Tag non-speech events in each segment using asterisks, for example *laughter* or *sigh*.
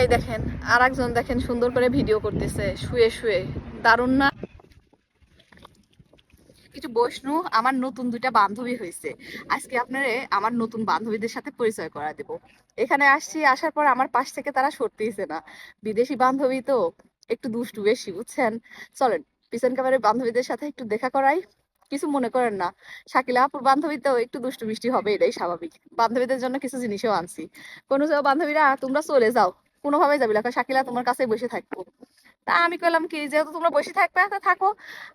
এই দেখেন আর একজন দেখেন সুন্দর করে ভিডিও করতেছে, শুয়ে শুয়ে। দারুণ না? কিছু বৈষ্ণু, আমার নতুন দুইটা বান্ধবী হয়েছে। আজকে আপনারে আমার নতুন বান্ধবীদের সাথে পরিচয় করা দেব। এখানে আসছি, আসার পর আমার পাশ থেকে তারা সরতেইছে না। বিদেশি বান্ধবী তো একটু দুষ্টু বেশি, বুঝছেন? চলেন, পিছন ক্যামেরার বান্ধবীদের সাথে একটু দেখা করাই। কিছু মনে করেন না। শাকিলা আপুর বান্ধবী তো একটু দুষ্টু মিষ্টি হবে এটাই স্বাভাবিক। বান্ধবীদের জন্য কিছু জিনিসও আনছি। কোনো বান্ধবীরা, তোমরা চলে যাও। কোনোভাবেই যাবি না শাকিলা তোমার কাছে বসে থাকব। তা আমি কইলাম কি, যেহেতু তোমরা বসে থাকবে তা থাকো,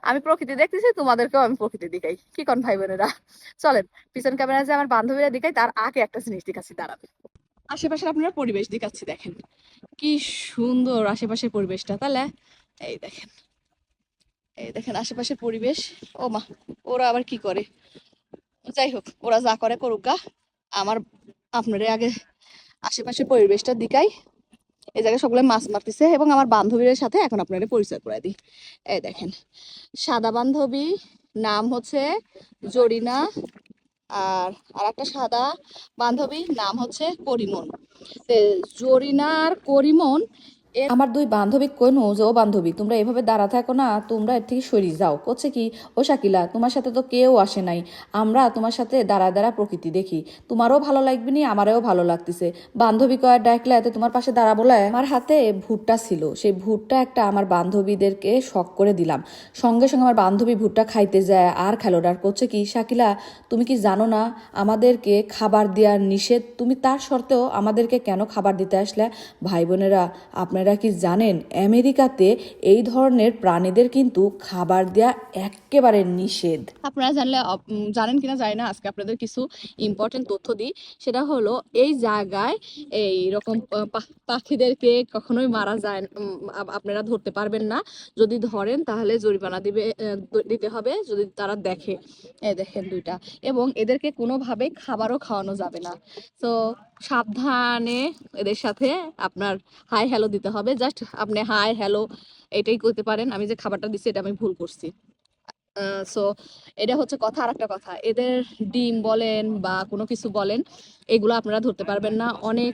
আমি প্রকৃতি দেখতেছি, তোমাদেরকেও আমি প্রকৃতি দেখাই। কি কন ভাই বোনেরা চলেন, পিছন ক্যামেরা যে আমার বান্ধবীরা দেখাই তার আগে একটা জিনিস দেখাচ্ছি দাঁড়াবে আশেপাশের আপনারা পরিবেশ দেখাচ্ছি, দেখেন। কি সুন্দর আশেপাশের পরিবেশটা, তাহলে? এই দেখেন এই দেখেন আশেপাশের পরিবেশ। ও মা, ওরা আবার কি করে? যাই হোক, ওরা যা করে করুক গা। আমার আপনারা আগে আশেপাশের পরিবেশটা দিকাই এই জায়গায় সকলে মাছ মারতেছে এবং আমার বান্ধবীর সাথে এখন আপনারা পরিচয় করে দিই। এই দেখেন, সাদা বান্ধবী, নাম হচ্ছে জরিনা আর আর একটা সাদা বান্ধবী, নাম হচ্ছে করিমন। তে জরিনা আর করিমন আমার দুই বান্ধবী কইনু যে ও বান্ধবী, তোমরা এভাবে দাঁড়া থাকো না, তোমরা এর থেকে সরি যাও। করছে কি, ও শাকিলা, তোমার সাথে তো কেউ আসে নাই। আমরা তোমার সাথে দাঁড়া দাঁড়া প্রকৃতি দেখি। তোমারও ভালো লাগবে নি, আমারও ভালো লাগতেছে। বান্ধবী কয়ার ডাকলে এতে তোমার পাশে দাঁড়াবো লা। আমার হাতে ভুট্টা ছিল। সেই ভুট্টা একটা আমার বান্ধবীদেরকে শখ করে দিলাম। সঙ্গে সঙ্গে আমার বান্ধবী ভুট্টা খাইতে যায়, আর খেলোডার করছে কি, শাকিলা, তুমি কি জানো না, আমাদেরকে খাবার দেওয়ার নিষেধ, তুমি তার সত্ত্বেও আমাদেরকে কেন খাবার দিতে আসলে? ভাই বোনেরা, আপনারা কি জানেন, আমেরিকাতে এই ধরনের প্রাণীদের কিন্তু খাবার দেয়া একেবারে নিষেধ। আপনারা জানলে জানেন কিনা জানি না, আজকে আপনাদের কিছু ইম্পর্টেন্ট তথ্য দিই। সেটা হলো, এই জায়গায় এই রকম পাখিদেরকে কখনোই মারা যায় আপনারা ধরতে পারবেন না। যদি ধরেন, তাহলে জরিমানা দিবে দিতে হবে, যদি তারা দেখে। দেখেন দুইটা। এবং এদেরকে কোনোভাবে খাবারও খাওয়ানো যাবে না। তো সাবধানে এদের সাথে আপনার হাই হ্যালো দিতে হবে। জাস্ট আপনি হাই হ্যালো এটাই করতে পারেন। আমি যে খাবারটা দিচ্ছি এটা আমি ভুল করছি। সো এটা হচ্ছে কথা আর একটা কথা। এদের ডিম বলেন বা কোনো কিছু বলেন, এগুলো আপনারা ধরতে পারবেন না। অনেক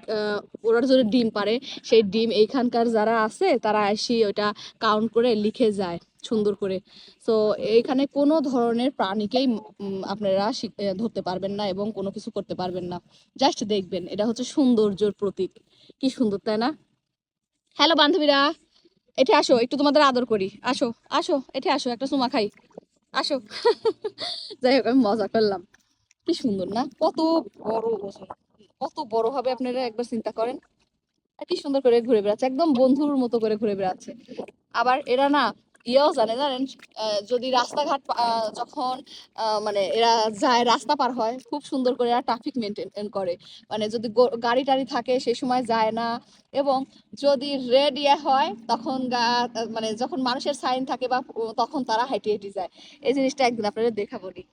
ওরা যদি ডিম পারে, সেই ডিম এইখানকার যারা আছে, তারা এসে ওটা কাউন্ট করে লিখে যায়। সুন্দর করে। সো এইখানে কোনো ধরনের প্রাণীকেই আপনারা ধরতে পারবেন না এবং কোনো কিছু করতে পারবেন না। জাস্ট দেখবেন, এটা হচ্ছে সৌন্দর্যের প্রতীক। কি সুন্দর, তাই না? হ্যালো বান্ধবীরা! এঠে আসো, একটু তোমাদের আদর করি। আসো আসো, এঠে আসো, একটা চুমা খাই। আসো। *laughs* যাই হোক, আমি মজা করলাম। কি সুন্দর, না? কত বড় কত বড় হবে আপনারা একবার চিন্তা করেন। কি সুন্দর করে ঘুরে বেড়াচ্ছে। একদম বন্ধুর মতো করে ঘুরে বেড়াচ্ছে। আবার এরা না ইয়েও জানে, জানেন? যদি রাস্তাঘাট যখন মানে এরা যায়, রাস্তা পার হয়, খুব সুন্দর করে এরা ট্রাফিক মেনটেন করে। মানে যদি গাড়ি টাড়ি থাকে, সেই সময় যায় না। এবং যদি রেড ইয়ে হয়, তখন মানে যখন মানুষের সাইন থাকে বা তখন তারা হাইটি হেঁটে যায়। এই জিনিসটা একদিন আপনাদের দেখাবো নি।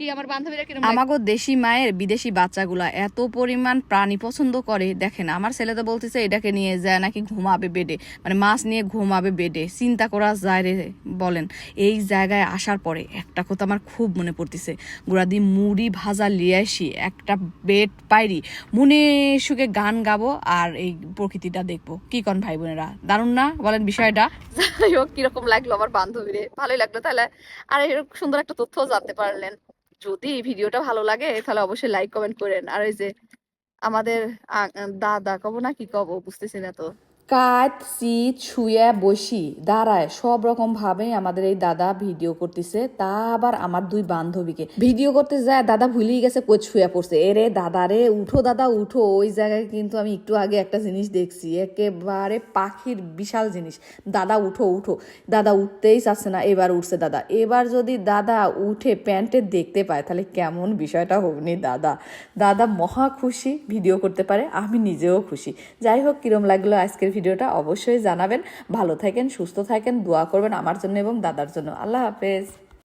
কি আমার বান্ধবীরা কীরকম আমাগো দেশি মায়ের বিদেশি বাচ্চাগুলা এত পরিমাণ প্রাণী পছন্দ করে দেখেন আমার ছেলে তো বলতেছে এটাকে নিয়ে যায় নাকি ঘুমাবে বেডে মানে মাছ নিয়ে ঘুমাবে বেডে চিন্তা করা যায় রে বলেন। এই জায়গায় আসার পরে একটা কথা আমার খুব মনে পড়তেছে গুড়াদি মুড়ি ভাজা লিয়ে আসি একটা বেড পাইরি মনে সুখে গান গাবো আর এই প্রকৃতিটা দেখব। কি কন ভাই বোনেরা? দারুণ না? বলেন বিষয়টা। যাই হোক কীরকম লাগল আমার বান্ধবীরে? ভালোই লাগল তাহলে। আর এরকম সুন্দর একটা তথ্য জানতে পারলেন। যদি ভিডিওটা ভালো লাগে, তাহলে অবশ্যই লাইক কমেন্ট করেন। আর এই যে আমাদের দাদা কব না কি কব, বুঝতেছি না তো। কাত সিট, শুয়ে, বসি, দাঁড়ায়, সব রকম ভাবে আমাদের এই দাদা ভিডিও করতেছে। তা আবার আমার দুই বান্ধবীকে। ভিডিও করতে যায়, দাদা ভুলেই গেছে, কোচ শুয়ে পড়ছে। এরে দাদা রে, উঠো দাদা, উঠো। ওই জায়গায় কিন্তু আমি একটু আগে একটা জিনিস দেখছি, একেবারে পাখির বিশাল জিনিস। দাদা, উঠো উঠো। দাদা উঠতেই চাচ্ছে না, এবার উঠছে দাদা। এবার যদি দাদা উঠে প্যান্টে দেখতে পায়, তাহলে কেমন বিষয়টা হোক নি দাদা? দাদা মহা খুশি, ভিডিও করতে পারে, আমি নিজেও খুশি। যাই হোক, কিরম লাগল আজকের ভিডিওটা অবশ্যই জানাবেন। ভালো থাকেন, সুস্থ থাকেন, দোয়া করবেন আমার জন্য এবং দাদার জন্য। আল্লাহ হাফেজ।